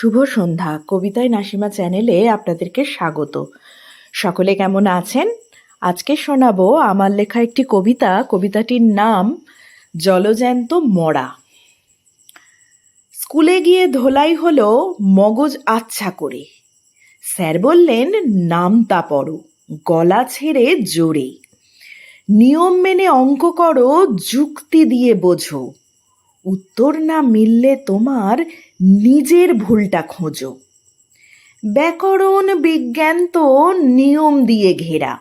শুভ সন্ধ্যা। কবিতায় নাসিমা চ্যানেলে আপনাদেরকে স্বাগত। সকলে কেমন আছেন? আজকে শোনাবো আমার লেখা একটি কবিতা। কবিতাটির নাম, জলজ্যান্ত মরা। স্কুলে গিয়ে ধোলাই হলো মগজ আচ্ছা করে। স্যার বললেন নামতা পড়ো, গলা ছেড়ে জোরে। নিয়ম মেনে অঙ্ক করো, যুক্তি দিয়ে বোঝো। উত্তর না মিললে তোমার নিজের ভুলটা খোঁজো। ব্যাকরণ, বিজ্ঞান তো নিয়ম দিয়ে ঘেরা।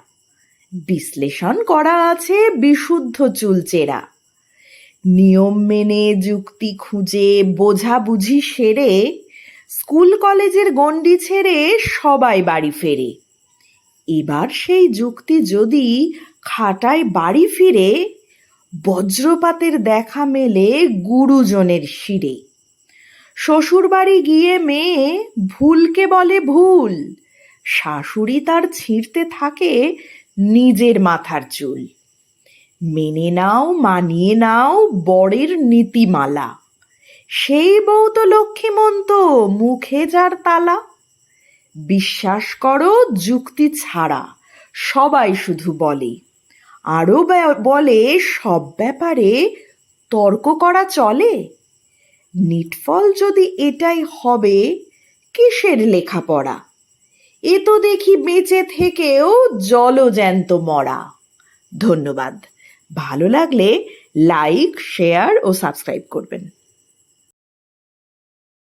বিশ্লেষণ করা আছে বিশুদ্ধ চুলচেরা নিয়ম মেনে যুক্তি খুঁজে, বোঝা বুঝি সেরে, স্কুল কলেজের গণ্ডি ছেড়ে সবাই বাড়ি ফেরে। এবার সেই যুক্তি যদি খাটায় বাড়ি ফিরে, বজ্রপাতের দেখা মেলে গুরুজনের শিরে। শ্বশুরবাড়ি গিয়ে মেয়ে ভুলকে বলে ভুল। শাশুড়ি তার ছিঁড়তে থাকে নিজের মাথার চুল। মেনে নাও, মানিয়ে নাও, বরের নীতিমালা। সেই বউ তো লক্ষ্মীমন্ত, মুখে যার তালা। বিশ্বাস করো, যুক্তি ছাড়া সবাই শুধু বলে। আরও বলে, সব ব্যাপারে তর্ক করা চলে? নিটফল যদি এটাই হবে, কিসের লেখাপড়া? এ তো দেখি বেঁচে থেকেও জলজ্যান্ত মরা। ধন্যবাদ। ভালো লাগলে লাইক, শেয়ার ও সাবস্ক্রাইব করবেন।